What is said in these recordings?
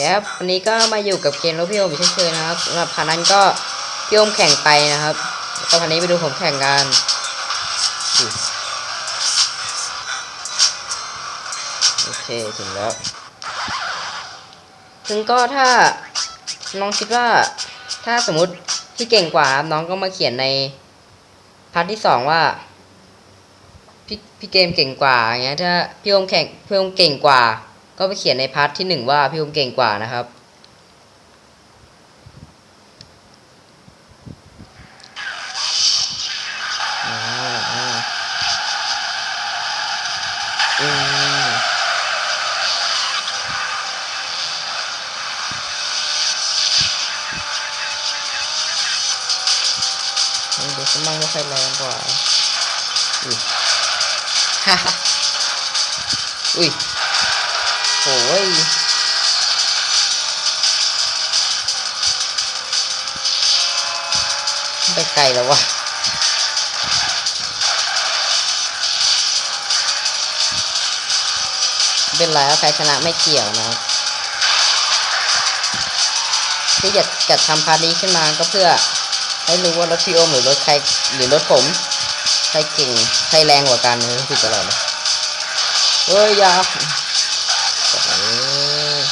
ครับวันนี้ก็มาอยู่กับเกมรถพี่โอมเช่นเคยนะครับสำหรับพานั้นก็พี่โอมแข่งไปนะครับก็พันนี้ไปดูผมแข่งกันโอเคถึงแล้วถึงก็ถ้าน้องคิดว่าถ้าสมมุติที่เก่งกว่า น้องก็มาเขียนในพาร์ทที่สองว่าพี่พี่เกมเก่งกว่าอย่างเงี้ยถ้าพี่โอมแข่งพี่โอมเก่งกว่า ก็ไปเขียนในพาร์ทที่หนึ่งว่าพี่โอมเก่งกว่านะครับอ่าอ่าอืมเดี๋ยวฉันมั่งไม่ค่อยแรงกว่า อุ้ยฮ่าฮ่าอุ้ย ไปไกลแล้ววะเป็นไรแล้วใครชนะไม่เกี่ยวนะครับที่จะจัดทำพาร์ทนี้ขึ้นมาก็เพื่อให้รู้ว่ารถพี่โอมหรือรถใครหรือรถผม ใครเก่ง ใครแรงกว่ากันเลยผิดตลอดเลยเฮ้ยยาโอ้ย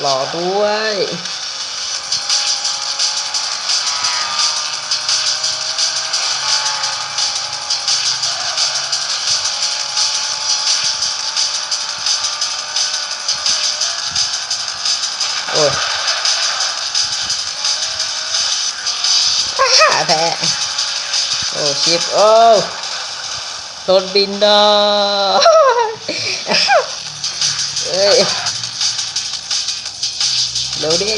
หล่อด้วย โอ้ยอ่าแพ้โอ้ชิปโอ้รถบินดาเอ้ย ร็วดิ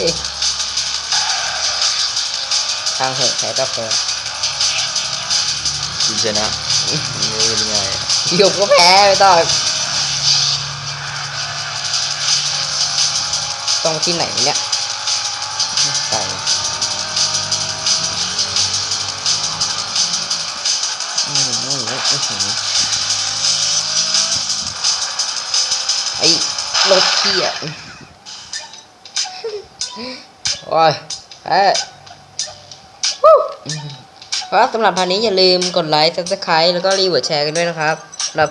ทางเหอะแพ้ก็แพ้คุณชนะนี่เป็นไงหยกก็แพ้ไม่ต้องต้องที่ไหนเนี่ยไปอืมอืมอืมอืมไอ้รถเที่ย โอ้ยแพ้วู้ครับสำหรับพันนี้อย่าลืมกดไลค์ซับสไครต์แล้วก็รีวิวแชร์กันด้วยนะครับเรับ